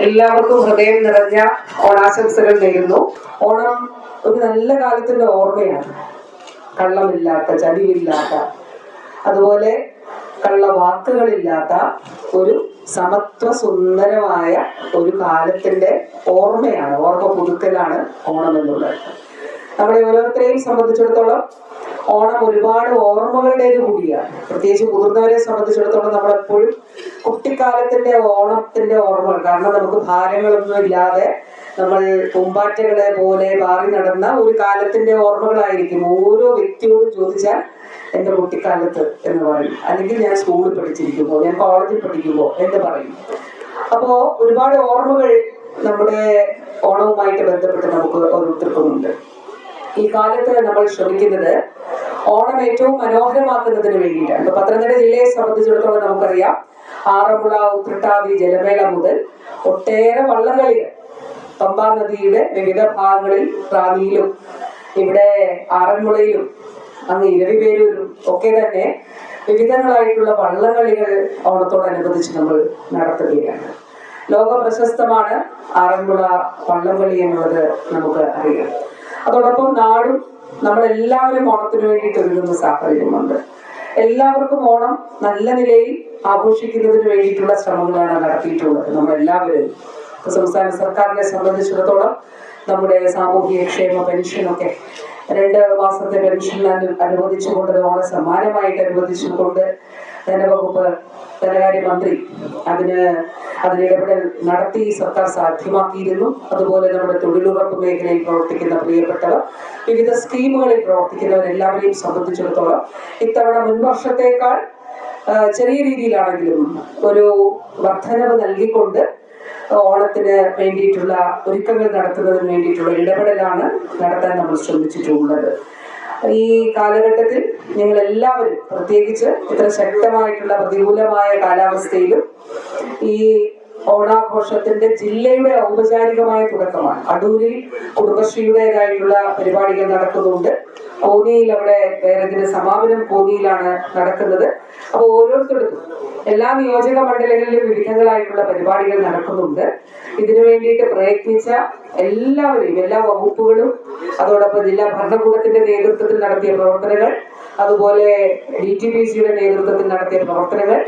എല്ലാവർക്കും ഹൃദയം നിറഞ്ഞ ഓണാശംസകൾ നേരുന്നു. ഓണം ഒരു നല്ല കാലത്തിന്റെ ഓർമ്മയാണ്. കള്ളമില്ലാത്ത ചതിയില്ലാത്ത അതുപോലെ കള്ളവാക്കുകളില്ലാത്ത ഒരു സമത്വ സുന്ദരമായ ഒരു കാലത്തിന്റെ ഓർമ്മയാണ് ഓർമ്മ പുതുക്കലാണ് ഓണം എന്നുള്ളത് നമ്മളെ ഓരോരുത്തരെയും സംബന്ധിച്ചിടത്തോളം ഓണം ഒരുപാട് ഓർമ്മകളുടേത് കൂടിയാണ്. പ്രത്യേകിച്ച് മുതിർന്നവരെ സംബന്ധിച്ചിടത്തോളം നമ്മളെപ്പോഴും കുട്ടിക്കാലത്തിന്റെ ഓണത്തിന്റെ ഓർമ്മകൾ. കാരണം നമുക്ക് ഭാരങ്ങളൊന്നും ഇല്ലാതെ നമ്മൾ പൂമ്പാറ്റകളെ പോലെ പാറി നടന്ന ഒരു കാലത്തിന്റെ ഓർമ്മകളായിരിക്കും ഓരോ വ്യക്തിയോടും ചോദിച്ചാൽ എന്റെ കുട്ടിക്കാലത്ത് എന്ന് പറയും. അല്ലെങ്കിൽ ഞാൻ സ്കൂളിൽ പഠിച്ചിരിക്കുമ്പോൾ ഞാൻ കോളേജിൽ പഠിക്കുമ്പോൾ എന്ന് പറയും. അപ്പോ ഒരുപാട് ഓർമ്മകൾ നമ്മുടെ ഓണവുമായിട്ട് ബന്ധപ്പെട്ട് നമുക്ക് ഓരോരുത്തർക്കുമുണ്ട് ഈ കാലത്ത് നമ്മൾ ശ്രമിക്കുന്നത് ഓണം ഏറ്റവും മനോഹരമാക്കുന്നതിന് വേണ്ടിയിട്ടാണ്. ഇപ്പൊ പത്തനംതിട്ട ജില്ലയെ സംബന്ധിച്ചിടത്തോളം നമുക്കറിയാം ആറന്മുള ഉത്രട്ടാതി ജലമേള മുതൽ ഒട്ടേറെ വള്ളംകളികൾ പമ്പാ നദിയുടെ വിവിധ ഭാഗങ്ങളിൽ റാന്നിയിലും ഇവിടെ ആറന്മുളയിലും അങ്ങ് ഇരവിപേരൂരും ഒക്കെ തന്നെ വിവിധങ്ങളായിട്ടുള്ള വള്ളംകളികൾ ഓണത്തോടനുബന്ധിച്ച് നമ്മൾ നടത്തുകയാണ്. ലോക പ്രശസ്തമാണ് ആറന്മുള വള്ളംകളി എന്നുള്ളത് നമുക്ക് അറിയാം. അതോടൊപ്പം നാടും നമ്മളെല്ലാവരും ഓണത്തിന് വേണ്ടിയിട്ട് ഒരുങ്ങുന്ന സാഹചര്യമുണ്ട്. എല്ലാവർക്കും ഓണം നല്ല നിലയിൽ ആഘോഷിക്കുന്നതിന് വേണ്ടിയിട്ടുള്ള ശ്രമങ്ങളാണ് നടത്തിയിട്ടുള്ളത്. നമ്മളെല്ലാവരും സംസ്ഥാന സർക്കാരിനെ സംബന്ധിച്ചിടത്തോളം നമ്മുടെ സാമൂഹിക ക്ഷേമ പെൻഷനൊക്കെ രണ്ട് മാസത്തെ പെൻഷൻ അനുവദിച്ചു അനുവദിച്ചുകൊണ്ട് നമ്മളെ സമ്മാനമായിട്ട് അനുവദിച്ചുകൊണ്ട് ധനവകുപ്പ് ധനകാര്യ മന്ത്രി അതിന് അതിന് ഇടപെടൽ നടത്തി സർക്കാർ സാധ്യമാക്കിയിരുന്നു. അതുപോലെ നമ്മുടെ തൊഴിലുറപ്പ് മേഖലയിൽ പ്രവർത്തിക്കുന്ന പ്രിയപ്പെട്ടവർ വിവിധ സ്കീമുകളിൽ പ്രവർത്തിക്കുന്നവരെല്ലാവരെയും സംബന്ധിച്ചിടത്തോളം ഇത്തവണ മുൻവർഷത്തേക്കാൾ ചെറിയ രീതിയിലാണെങ്കിലും ഒരു വർധനവ് നൽകിക്കൊണ്ട് ഓണത്തിന് വേണ്ടിയിട്ടുള്ള ഒരുക്കങ്ങൾ നടത്തുന്നതിന് വേണ്ടിയിട്ടുള്ള ഇടപെടലാണ് നടത്താൻ നമ്മൾ ശ്രമിച്ചിട്ടുള്ളത്. ഈ കാലഘട്ടത്തിൽ നിങ്ങൾ എല്ലാവരും പ്രത്യേകിച്ച് ഇത്ര ശക്തമായിട്ടുള്ള പ്രതികൂലമായ കാലാവസ്ഥയിലും ഈ ഓണാഘോഷത്തിന്റെ ജില്ലയുടെ ഔപചാരികമായ തുടക്കമാണ്. അടൂരിൽ കുടുംബശ്രീയുടേതായിട്ടുള്ള പരിപാടികൾ നടക്കുന്നുണ്ട്. കോന്നിയിൽ അവിടെ വേറെ സമാപനം കോന്നിയിലാണ് നടക്കുന്നത്. അപ്പോൾ ഓരോരുത്തർക്കും എല്ലാ നിയോജക മണ്ഡലങ്ങളിലും വിവിധങ്ങളായിട്ടുള്ള പരിപാടികൾ നടക്കുന്നുണ്ട്. ഇതിനു വേണ്ടിയിട്ട് പ്രയത്നിച്ച എല്ലാവരെയും എല്ലാ വകുപ്പുകളും അതോടൊപ്പം ജില്ലാ ഭരണകൂടത്തിന്റെ നേതൃത്വത്തിൽ നടത്തിയ പ്രവർത്തനങ്ങൾ അതുപോലെ ഡി ടി പി സിയുടെ നേതൃത്വത്തിൽ നടത്തിയ പ്രവർത്തനങ്ങൾ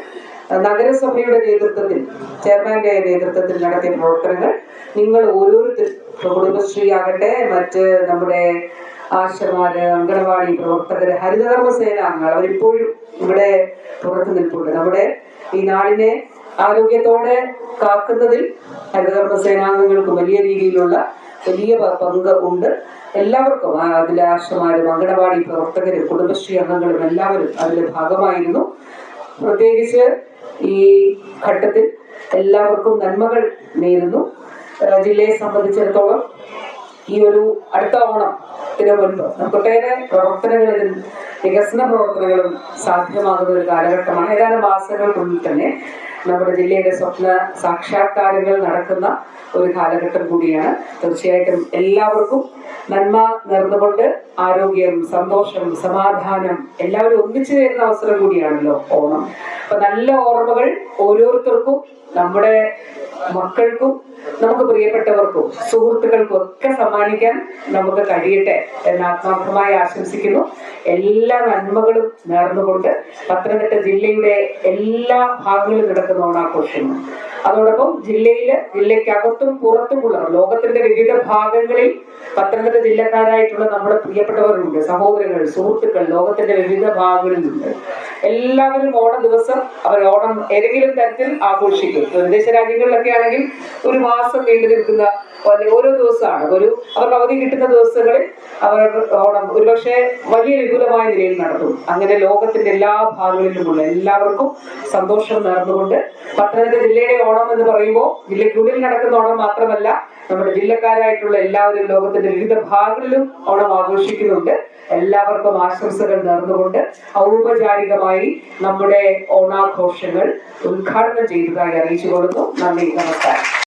നഗരസഭയുടെ നേതൃത്വത്തിൽ ചെയർമാന്റെ നേതൃത്വത്തിൽ നടത്തിയ പ്രവർത്തനങ്ങൾ. നിങ്ങൾ ഓരോരുത്തരും കുടുംബശ്രീ ആകട്ടെ മറ്റ് നമ്മുടെ ആശമാര് അങ്കണവാടി പ്രവർത്തകര് ഹരിതകർമ്മ സേനാംഗങ്ങൾ അവരിപ്പോഴും ഇവിടെ പുറത്തു നിൽപ്പുണ്ട്. നമ്മുടെ ഈ നാടിനെ ആരോഗ്യത്തോടെ കാക്കുന്നതിൽ ഹരിതകർമ്മ സേനാംഗങ്ങൾക്ക് വലിയ രീതിയിലുള്ള വലിയ പങ്ക് ഉണ്ട്. എല്ലാവർക്കും അതിലെ ആശമാരും അങ്കണവാടി പ്രവർത്തകരും കുടുംബശ്രീ അംഗങ്ങളും എല്ലാവരും അതിന്റെ ഭാഗമായിരുന്നു. പ്രത്യേകിച്ച് ഈ ഘട്ടത്തിൽ എല്ലാവർക്കും നന്മകൾ നേരുന്നു. ജില്ലയെ സംബന്ധിച്ചിടത്തോളം ഈ ഒരു അടുത്ത ഓണത്തിന് മുൻപ് നമുക്കൊട്ടേറെ പ്രവർത്തനങ്ങളിലും വികസന പ്രവർത്തനങ്ങളും സാധ്യമാകുന്ന ഒരു കാലഘട്ടമാണ്. ഏതാനും മാസങ്ങൾക്കുള്ളിൽ തന്നെ നമ്മുടെ ജില്ലയുടെ സ്വപ്ന സാക്ഷാത്കാരങ്ങൾ നടക്കുന്ന ഒരു കാലഘട്ടം കൂടിയാണ്. തീർച്ചയായിട്ടും എല്ലാവർക്കും നന്മ നേർന്നുകൊണ്ട് ആരോഗ്യം സന്തോഷം സമാധാനം എല്ലാവരും ഒന്നിച്ചു ചേരുന്ന അവസരം കൂടിയാണല്ലോ ഓണം. അപ്പൊ നല്ല ഓർമ്മകൾ ഓരോരുത്തർക്കും നമ്മുടെ മക്കൾക്കും നമുക്ക് പ്രിയപ്പെട്ടവർക്കും സുഹൃത്തുക്കൾക്കും ഒക്കെ സമ്മാനിക്കാൻ നമുക്ക് കഴിയട്ടെ എന്ന് ആത്മാർത്ഥമായി ആശംസിക്കുന്നു. എല്ലാ നന്മകളും നേർന്നുകൊണ്ട് പത്തനംതിട്ട ജില്ലയുടെ എല്ലാ ഭാഗങ്ങളിലും നടക്കുന്ന ഓണാഘോഷങ്ങൾ. അതോടൊപ്പം ജില്ലയിൽ ജില്ലയ്ക്കകത്തും പുറത്തുമുള്ള ലോകത്തിന്റെ വിവിധ ഭാഗങ്ങളിൽ പത്തനംതിട്ട ജില്ലക്കാരായിട്ടുള്ള നമ്മുടെ പ്രിയപ്പെട്ടവരുണ്ട്. സഹോദരങ്ങൾ സുഹൃത്തുക്കൾ ലോകത്തിന്റെ വിവിധ ഭാഗങ്ങളിലുണ്ട്. എല്ലാവരും ഓണ ദിവസം അവർ ഓണം ഏതെങ്കിലും തരത്തിൽ ആഘോഷിക്കും. വിദേശ രാജ്യങ്ങളിലൊക്കെ ആണെങ്കിൽ ഒരു മാസം നീണ്ടു നിൽക്കുന്ന ഓരോ ദിവസമാണ്. ഒരു അവർക്ക് അവധി കിട്ടുന്ന ദിവസങ്ങളിൽ അവർ ഓണം ഒരുപക്ഷെ വലിയ വിപുലമായ നിലയിൽ നടത്തും. അങ്ങനെ ലോകത്തിന്റെ എല്ലാ ഭാഗങ്ങളിലുമുള്ള എല്ലാവർക്കും സന്തോഷം നേർന്നുകൊണ്ട് പത്തനംതിട്ട ജില്ലയുടെ ഓണം എന്ന് പറയുമ്പോൾ ജില്ലയ്ക്കുള്ളിൽ നടക്കുന്ന ഓണം മാത്രമല്ല നമ്മുടെ ജില്ലക്കാരായിട്ടുള്ള എല്ലാവരും ലോകത്തിന്റെ വിവിധ ഭാഗങ്ങളിലും ഓണം ആഘോഷിക്കുന്നുണ്ട്. എല്ലാവർക്കും ആശംസകൾ നേർന്നുകൊണ്ട് ഔപചാരികമായി നമ്മുടെ ഓണാഘോഷങ്ങൾ ഉദ്ഘാടനം ചെയ്തതായി അറിയിച്ചു കൊടുത്തു നന്ദി നമസ്കാരം.